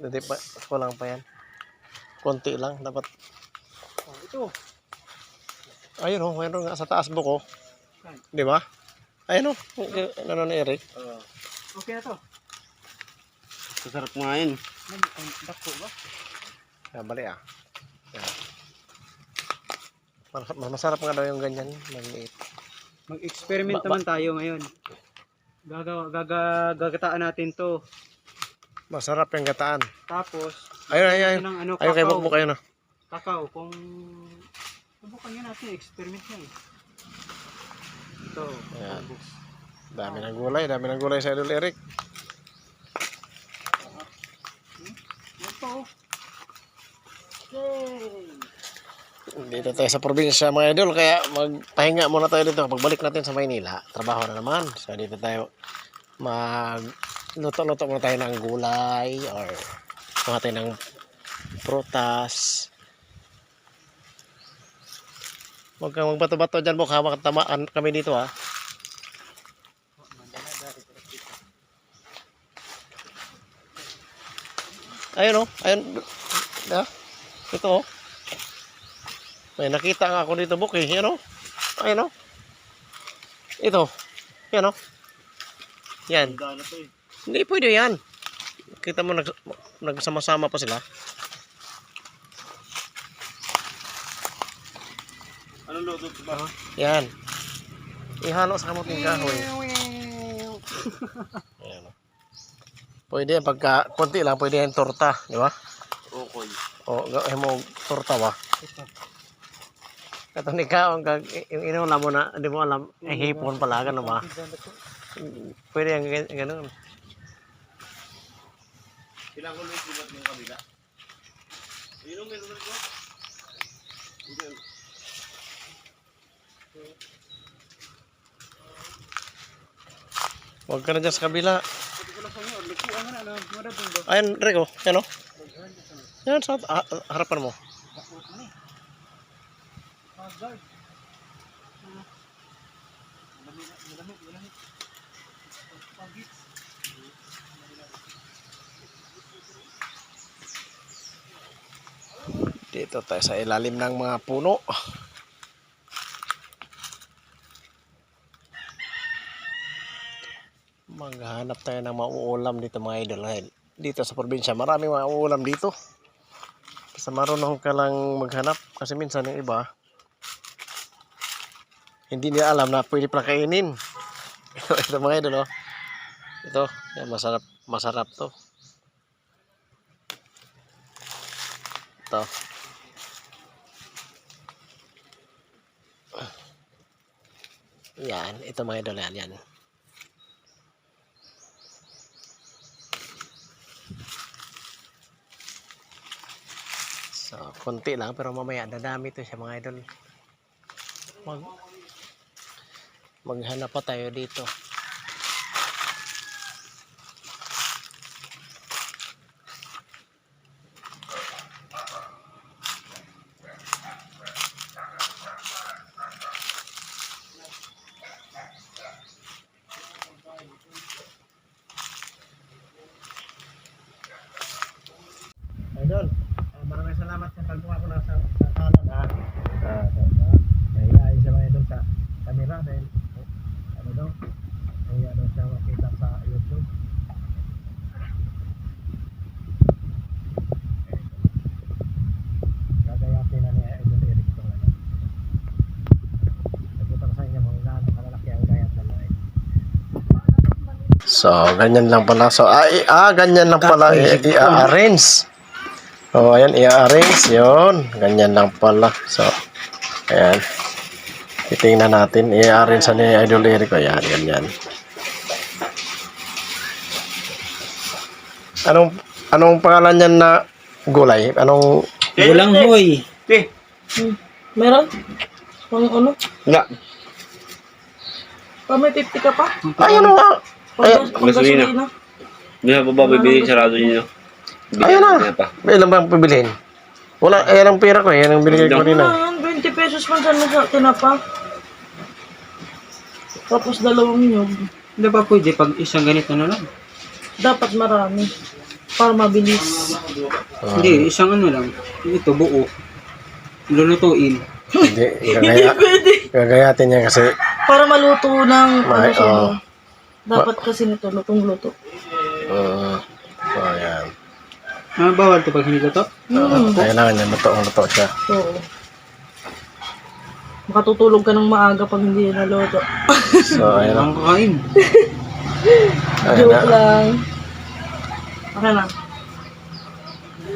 Hindi pa, kulang pa yan. Konti lang, dapat. Oh, ito. Ayun oh, mayroon nga sa taas buko. Di ba? Ayun oh, ano ni Eric. Okay na to. Masarap nga yun. Dako ba? Yan, bali ah. Yan. Mas, mas masarap nga daw yung ganyan, maliit. Mag-experiment naman tayo ngayon. Gagawa, gaga, gagataan natin to. Masarap yung gataan. Tapos, Ayun, ayun, ayun. ng ano, Ayun, kay kakao. Bukbuk, ayun oh. Kakao, kung... Subukan nyo natin, experiment nyo eh. Ito. Ayan. Dami ng gulay, dami ng gulay sa Idol Eric. Ito. Yay! Dito tayo sa probinsya mga idol, kaya magpahinga muna tayo dito. Pagbalik natin sa Maynila, trabaho na naman. So dito tayo mag luto-luto muna tayo ng gulay or mga tayo ng prutas. Huwag kang magbato-bato dyan, baka makatamaan kami dito ha. Ayun oh, ayun. Yeah. Ito oh. May nakita nga ako dito, Buk, eh. Yan, o. Ayun, o. Ito. Yan, o. Yan. Gala to eh. Hindi pwede yan. Kita mo, nag, nagsama-sama pa sila. Anong luto ba? Yan. Ihalo sa kamuting kahoy. Ayan, o. Pwede yan. Pagka konti lang, pwede yan torta. Di ba? Okay. O, gawin mo torta ba? Katong ikaw, ang inula mo na, di mo alam, eh, hipon pala, gano'n ba? Pwede yan, gan- ganun. Kailangan ko lang sulat ng kabila. Ayun o, meron ko. Hindi. Huwag ka na dyan sa kabila. Ba? Ayan, Rico. Yan o. Yan, sa ah, harapan mo. Hazard. Dito tayo sa ilalim ng mga puno. Maghanap tayo ng mauulam dito mga idol. Dito sa probinsya, maraming mauulam dito. Basta marunong ka lang maghanap. Kasi minsan yung iba, hindi nila alam na pwede pala kainin. Ito mga idol, oh. Ito, yan, masarap, masarap to. Ito. Yan, ito mga idol yan, yan. So, konti lang pero mamaya dadami to siya mga idol. Mag maghanap pa tayo dito. Idol, uh, maraming salamat sa pagkuha ko ng sa kanan ha. Ah, uh, Nahihain siya mga idol sa camera dahil oh, ano daw, kaya daw siya makita sa YouTube. Gagayatin na ni Idol Eric ito ano. Nagpunta ko sa inyo kung gaano kalalaki ang gayat ng mga idol. So, ganyan lang pala. So, ah, ah ganyan lang pala i-arrange. Oh, ayan, i-arrange yun. Ganyan lang pala. So, ayan. Titingnan natin. I-arrange sa ni Idol Eric. Ayan, ganyan. Anong, anong pangalan niyan na gulay? Anong, Gulang hoy. Eh, Meron? Pang ano? nga. Pa may 50 ka pa? ay, ano nga? Ay, gasolina. Hindi na pa ba bibili sarado niyo? Ayun na. Hindi pa. May ilan bang pibilhin? Wala, ayan ang pera ko. Ayan ang binigay ko rin. Yan? 20 pesos man sa sa tinapa. Tapos dalawang nyog. Hindi ba pwede pag isang ganito na lang? Dapat marami. Para mabilis. Oh, Hindi, isang ano lang. Ito, buo. Lulutuin. Hindi, gagaya, Pwede. gagayatin niya kasi Para maluto ng ano siya. oo. Dapat kasi nito, lutong luto. uh, so, ayan. Ah, bawal to pag hindi to? Hmm. Kailangan niya luto luto siya. Oo. Makatutulog ka ng maaga pag hindi na luto. So, ayan na. Ang kakain. Ayan Joke na. lang. Okay na.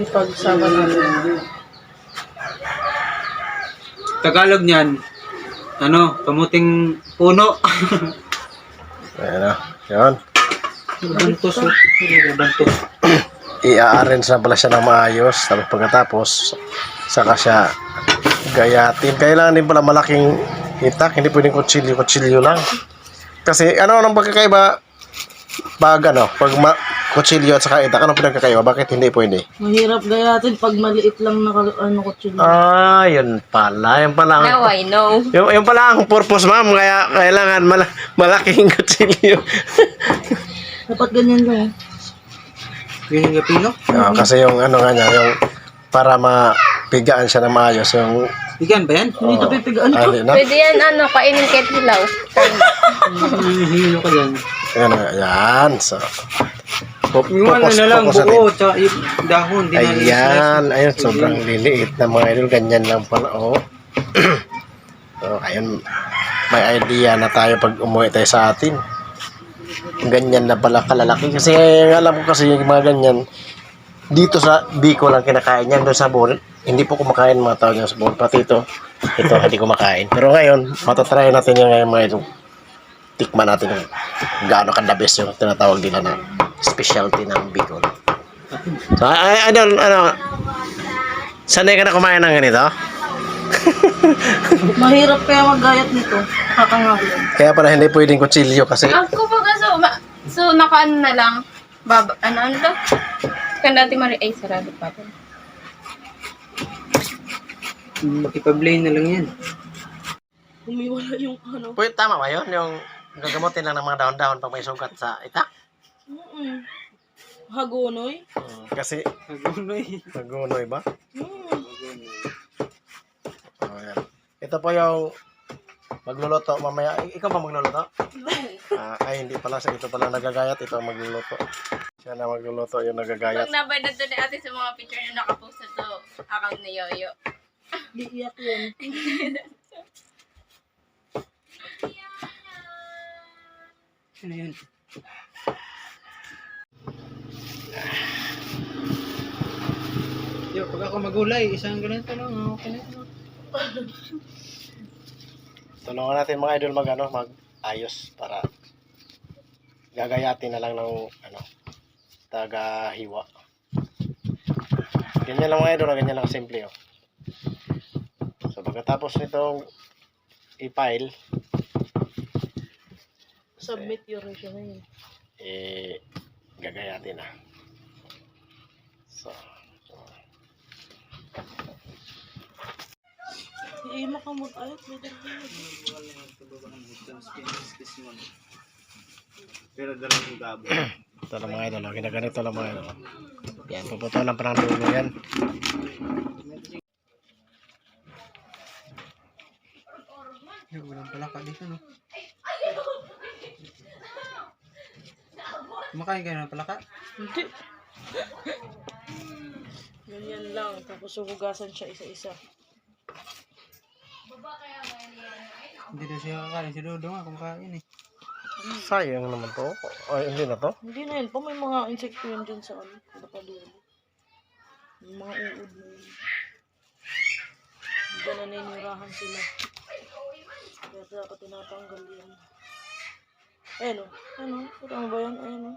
Ipagsama natin. Tagalog niyan, ano, kamuting puno. Ayan na. Yun. Bantos, oh. Ano, Bantos. i-arrange na pala siya ng maayos. Tapos pagkatapos, saka siya gayatin. Kailangan din pala malaking itak. Hindi pwedeng kutsilyo-kutsilyo lang. Kasi ano ang pagkakaiba pag ano, pag ma kutsilyo at saka itak, ano pinagkakaiba? Bakit hindi pwede? Mahirap gayatin pag maliit lang na kal- ano kutsilyo. Ah, yun pala. Yun pala. Now Ang, I know. yun, yun pala ang purpose, ma'am. Kaya kailangan mala- malaking kutsilyo. Dapat ganyan lang. Yun yung gapino. Ah, kasi yung ano nga niya, yung para mapigaan siya ng maayos, yung Bigyan ba yan? Hindi ito pipigaan ko. hindi na. Pwede yan, ano, kainin kahit hilaw. Hihilo ka dyan. Ayan, ayan. So, Yung ano focus- na lang, buo, tsaka yung dahon. Ayan, ayun, sobrang liliit na mga idol. Ganyan lang pala, oh. so, ayun, may idea na tayo pag umuwi tayo sa atin. Ganyan na pala kalalaki. Kasi alam ko kasi yung mga ganyan, dito sa Bicol lang kinakain yan. Doon sa Bohol, hindi po kumakain mga tao dyan sa Bohol. Pati ito, ito hindi kumakain. Pero ngayon, matatry natin yan ngayon mga idol. Tikman natin kung gaano ka the best yung tinatawag nila na specialty ng Bicol. So, ay, ay, idol, ano, sanay ka na kumain ng ganito? Mahirap kaya maggayat nito. Kakangalan. Kaya pala hindi pwedeng kutsilyo kasi Ako baga, so, ma- so nakaano na lang. Baba, ano, ano to? Kan dati mari, ay, sarado pa to. Ipa-blame na lang yan. Humiwala yung ano. Pwede tama ba yun? Yung gagamutin lang ng mga dahon-dahon pag may sugat sa itak? Mm-mm. Hagonoy. Hmm, kasi Nagunoy. nagunoy ba? Mm. Oh, yan. Ito po yung magluluto mamaya. I- Ikaw ba magluluto? Ah, ay, hindi pala. Sa ito pala nagagayat. Ito ang magluluto. Siya na magluluto yung nagagayat. Pag nabay na to ni ate sa mga picture na nakapost sa to account ni Yoyo. Iiyak yun. Ano yun? Yo, pag ako magulay, isang ganito lang, okay na ito. Tulungan natin mga idol mag ano, mag ayos para gagayatin na lang ng ano taga hiwa. Ganyan lang mga idol, ganyan lang simple oh. So pagkatapos nitong i-file, Submit your resume. eh gagayatin na. So, Iima ka mag-ayat. May dagdag. Pero dalawang gabo. ito lang mga idol, oh. ginaganito lang mga idol. oh. Yan, puputulan pa ng dulo yan. Yo, walang palaka dito, no? Kumakain ka ng palaka? Hindi. Ganyan lang. Tapos huhugasan siya isa-isa. Hindi daw siya kakain. Si Dodo nga kumakain eh. Sayang naman to. Ay, hindi na to. Hindi na yun. Pa may mga insekto yun dyan sa ano. Nakadulo. Yung mga uod na yun. Hindi na naninirahan sila. Kaya dapat tinatanggal yan. Ayun o. Ayun o. Ano ba yan? Ayun o.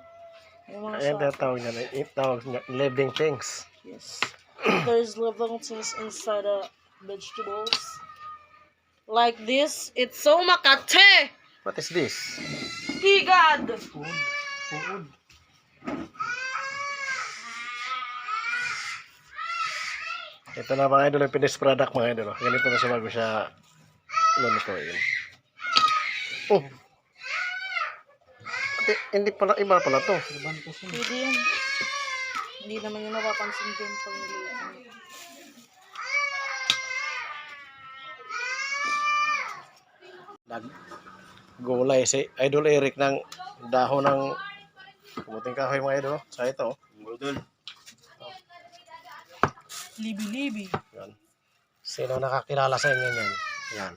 Ayan, sa... tawag niya. na- Tawag niya, living things. Yes. There's living things inside the vegetables. Like this. It's so makate! What is this? Higad! Uod. Uod. Ito na mga idol, yung finished product mga idol. Ganito na siya bago siya lulutuin. Oh! Hindi, hindi pala, iba pala to. Pwede yan. Hindi naman yung napapansin din pag niliit. Nag gulay si Idol Eric ng dahon ng kumuting kahoy mga idol. Sa ito. Budol. Libi-libi. Yan. Sino nakakilala sa inyo yan? Yan.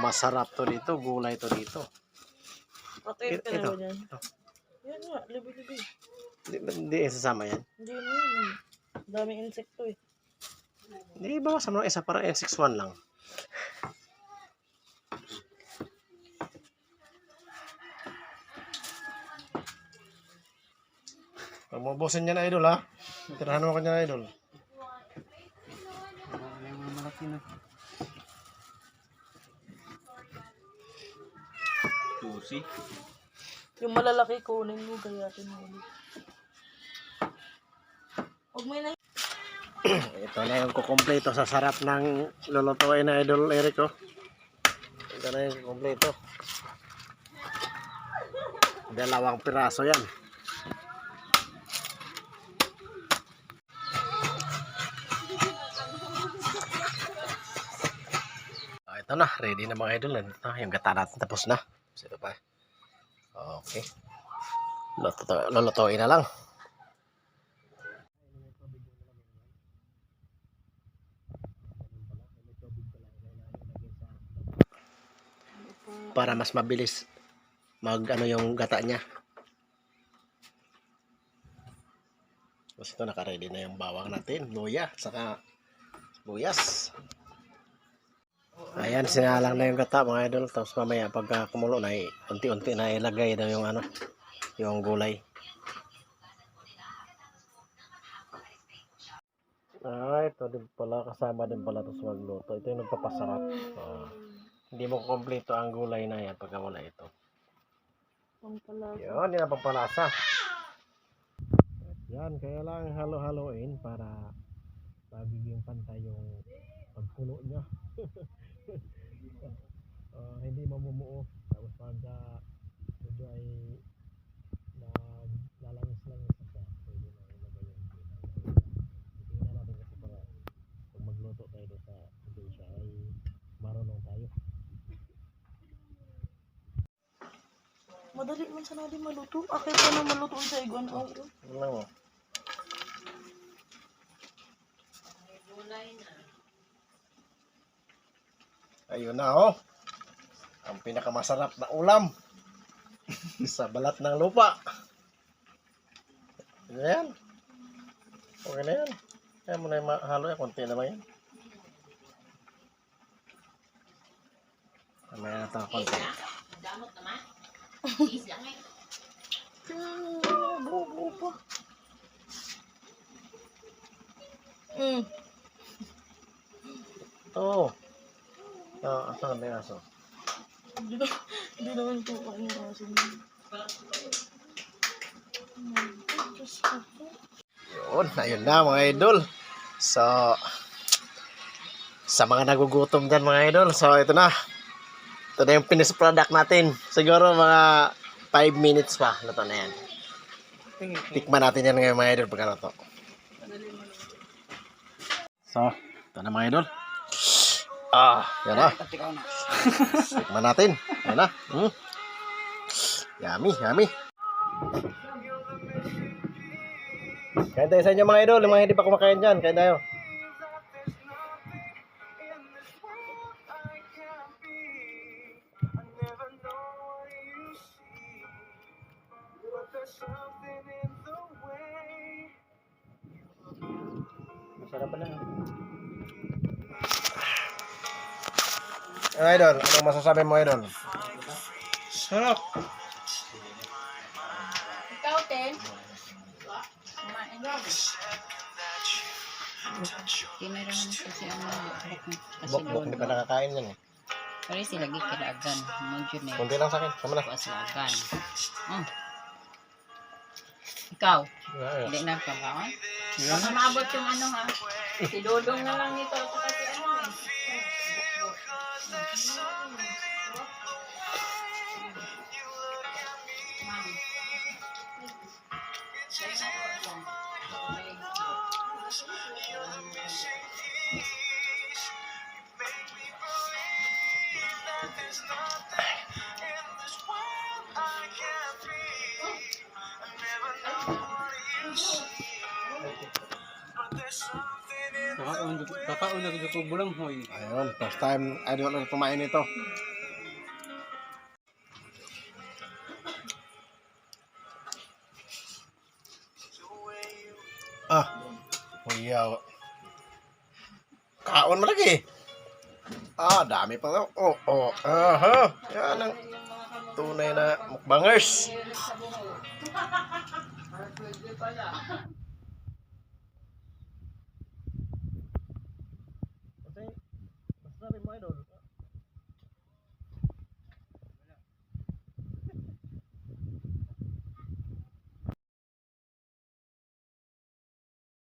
Masarap to dito. Gulay to dito. Patayin ka na Ito. dyan? Ito. Yan nga, libi-libi. Hindi, hindi isasama yan. Hindi na yun. Daming insekto eh. Hindi, bawasan mo isa para N61 lang. Pag mabusin niya na idol ha. Tirahan mo kanya na idol. Malaki na. Susi. Yung malalaki kunin mo, gayatin mo ulit. Huwag may na Ito na yung kukumpleto sa sarap ng lulutuin na idol Eric oh. Ito na yung kukumpleto. Dalawang piraso yan. Na, ready na mga idol. Ito, yung gata natin tapos na. So, Ito pa. Okay. Lulutuin na lang. para mas mabilis mag ano yung gata niya. Tapos ito naka-ready na yung bawang natin, luya, saka buyas. Ayan, sinalang na yung gata mga idol. Tapos mamaya pagka kumulo na, unti-unti na ilagay na yung ano, yung gulay. Ah, ito din pala, kasama din pala ito sa magluto. Ito yung nagpapasarap. Ah. Hindi mo kompleto ang gulay na yan pagka wala ito. Pala. Yun, yun ang pampalasa. At yan, kaya lang halo-haloin para mabigyan pantay yung pagpuno niya. Ah, hindi mamumuo. Tapos pag ah, medyo ay na lalangis-langis na siya, pwede na ilagay yung. Tingnan natin kasi para pag magluto tayo doon sa probinsya ay marunong tayo. Madali man sana di maluto. Akit ka na maluto sa igon. Oh. Tingnan mo. Ayun na oh. Ang pinakamasarap na ulam. sa balat ng lupa. Yan. Okay na yan. Kaya mo na yung mahalo yan. Kunti na ba yan? Mamaya na ito konti. Ah, buo pa. Mm. Ito. Oh, asan na yung aso? Hindi na, naman po aso. Hmm, Diyos ko po. Yun, ayun na mga idol. So, sa mga nagugutom dyan mga idol, so ito na. Ito na yung finished product natin. Siguro mga 5 minutes pa. Luto na yan. Tikman natin yan ngayon mga idol pagka luto. So, ito na mga idol. Ah, yan na. Tikman natin. Yan na. Mm. Yummy, yummy. Kain tayo sa inyo mga idol. Mga hindi pa kumakain dyan. Kain tayo. Masarap pala. Idol? Anong masasabi mo idol? Sarap. Ikaw, Ten. Daw. Kinarahan kasi ang bukbok kasi Bok, bok, doon. hindi pa nakakain yan eh. Pare sila gi kinaagan. Medyo na Kunti lang sa akin. Sama na. kuha sila agan. Oh. Ikaw, Yeah, hindi na pagkaon? Baka maabot yung ano ha. Si Dodong na lang ito. Kakaon na ko bulang hoy. Ayun, first time idol ulit kumain ito. Ah, kuyaw. Kaon mo lagi. Ah, dami pa daw. Oh, oh. Aha. Yan ang tunay na mukbangers. เป็นไม้โดน